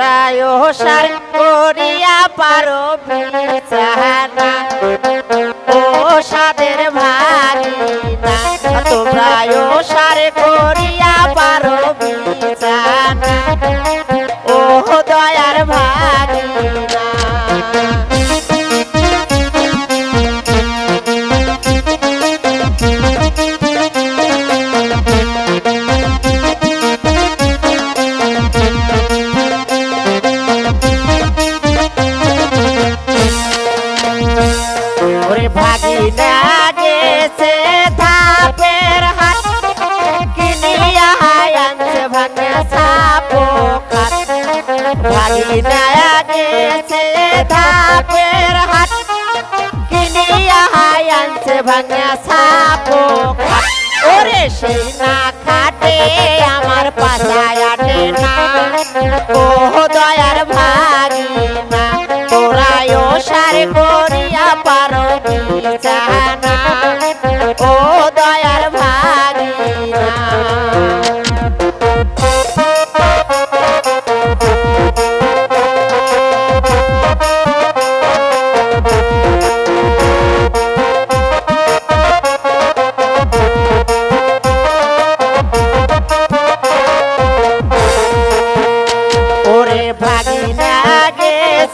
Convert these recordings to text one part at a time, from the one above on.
তোরায় সার করিয়া পারো ও সাদের ভাগ তোমরা ও সার করিয়া ধাপের হাত কিনিয়া আনছে ভাঙা সাপো ওরে সেই না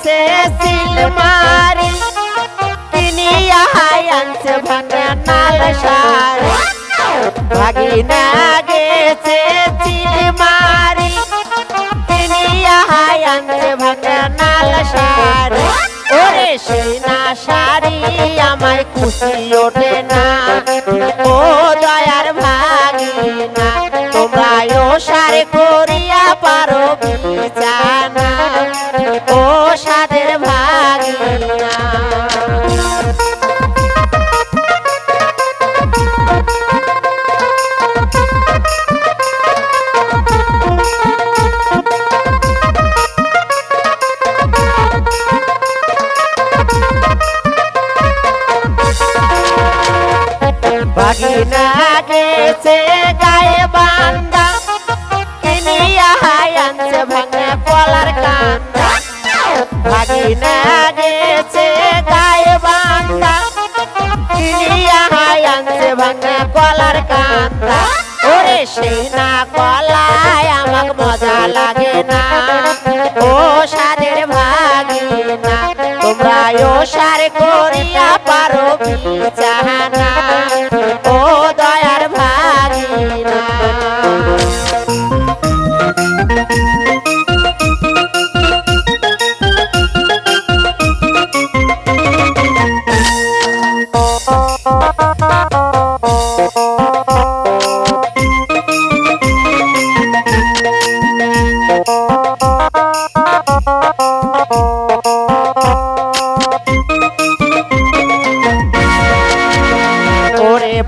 গেছে সিলমারি কিনিয়া আনছে ভাঙা নাল সার ভাগিনা গেছে সিলমারি কিনিয়া আনছে ভাঙা নাল সার ওরে সেই না শাড়ি আমায় খুশি ওঠে না ও দয়ার ভাগিনা তোমরা ও সারে করিয়া পারো বিছানা ভাগিনা গেছে গায়ে বান্দা। কিনিয়া আনছে ভাঙা কলার কান্দা। ভাগিনা গেছে গায়ে বান্দা। কিনিয়া আনছে ভাঙা কলার কান্দা। ওরে সেই না কলায় আমাক মজা লাগে না। ও সাদের ভাগিনা তোমরা ও সার করিয়া পারো বিছানা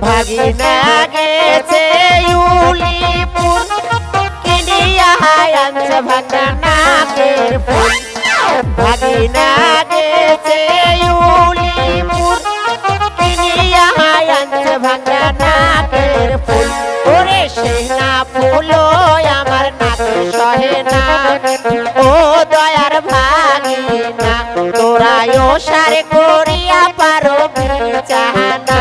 ভাগিনা গেছে ইউলিপুর। কিনিয়া আনছ ভাগনাথের ফুল। ভাগিনা গেছে ইউলিপুর। কিনিয়া আনছ ভাগনাথের ওরে সেনা ফুল আমার নাচ সহে না। ও দয়ার ভাগিনা তোরা সারে করিয়া পারো চাহানা।